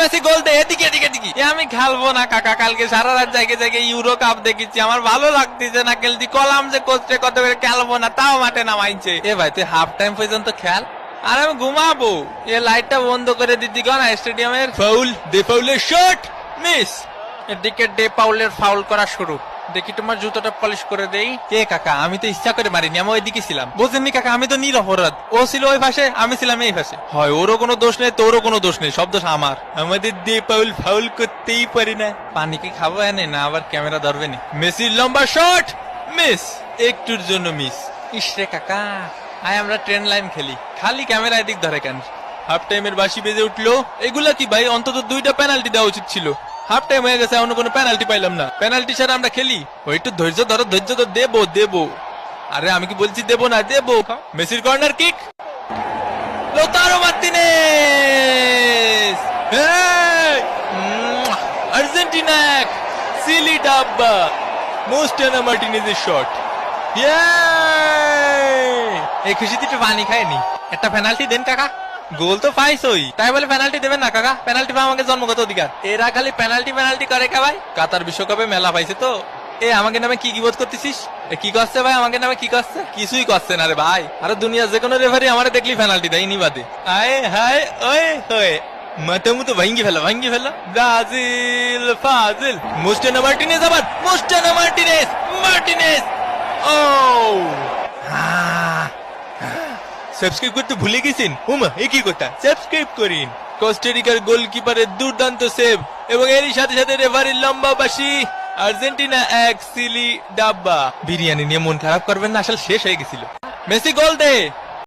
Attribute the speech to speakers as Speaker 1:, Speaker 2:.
Speaker 1: Messi goal দে এদিকে এদিকে এদিকে। এ আমি খেলব না কাকা কালকে সারা রাত জায়গায় জায়গায় ইউরো কাপ দেখেছি। আমার ভালো লাগতেছে না খেলতি। কলাম যে কোচে কত করে খেলব না তাও মাঠে নামাইছে। এ ভাই তুই হাফ টাইম পর্যন্ত খেল। আর আমি ঘুমাবো। এ লাইটটা বন্ধ করে দিদি গো না স্টেডিয়ামের ফাউল দে ফাউলের শট মিস এদিকে ডে পাউলের ফাউল করা শুরু। দেখি তোমার জুতোটা পলিশ করে দেই। এ কাকা? আমি তো ইচ্ছা করে মারিনি, আমি ওইদিকে ছিলাম। বুঝেননি কাকা, আমি তো নিরপরাধ। ও ছিল ওই পাশে, আমি ছিলাম এই পাশে। হয়, ওরও কোনো দোষ নেই, তোরও কোনো দোষ নেই, সব দোষ আমার। আমাদের দিয়ে পাউল ফাউল করতেই পারি না। পানি কি খাব এনে? না, আবার ক্যামেরা ধরবে না। মেসির লম্বা শট মিস, একটুর জন্য মিস। ইসরে কাকা, আয় আমরা ট্রেন লাইন খেলি। খালি ক্যামেরা এদিক ধরে কেন? হাফ টাইমের বাসি বেজে উঠল। এগুলা কি ভাই, অন্তত দুইটা পেনাল্টি দেওয়া উচিত ছিল। হাফ টাইম হয়ে গেছে, এখনও কোনো পেনাল্টি পাইলাম না। পেনাল্টি ছাড়া আমরা খেলি। ওই একটু ধৈর্য ধরো, ধৈর্য তো দেবো দেবো। আরে আমি কি বলছি, দেবো না, দেবো। মেসির corner kick Lautaro Martinez Argentina এক। সিলি ডাব্বা মোস্টানা মার্টিনেজের শট এই খুশিতে একটু পানি খায়নি একটা পেনাল্টি দেন, কাকা। গোল তো পাইছই। তাই বলে পেনাল্টি দেবেন না, কাকা? পেনাল্টি পাওয়া আমাকে জন্মগত অধিকার। এরা খালি পেনাল্টি পেনাল্টি করে কা ভাই কাতার বিশ্বকাপে মেলা পাইছে তো। এ, আমাকে নামে কি কি বোধ করতেছিস? কি করছে ভাই? আমাকে নামে কি করছে? কিছুই করছে না রে ভাই। আরে দুনিয়া যে কোনো রেফারি আমারে দেখলি পেনাল্টি দেয় নি বাদে। আয়, হায় ওয়ে হয়ে মাথা মতো ভাঙ্গি ফেলা ভাঙ্গি ফেলা। ব্রাজিল, ফাজিল। মুস্টানা মার্টিনেজ আবার, মুস্টানা মার্টিনেজ মার্টিনেজ। ও! সাবস্ক্রাইব করতে ভুলে গেছেন? উমা একই কথা? সাবস্ক্রাইব করিন। কোস্টারিকার গোলকিপারের দুর্দান্ত সেভ এবং এরই সাথে সাথে রেফারির লম্বা বাসি আর্জেন্টিনা এক সিলি ডাব্বা। বিরিয়ানি নিয়ে মন খারাপ করবেন না, আসলে শেষ হয়ে গেছিল। মেসি গোল দে!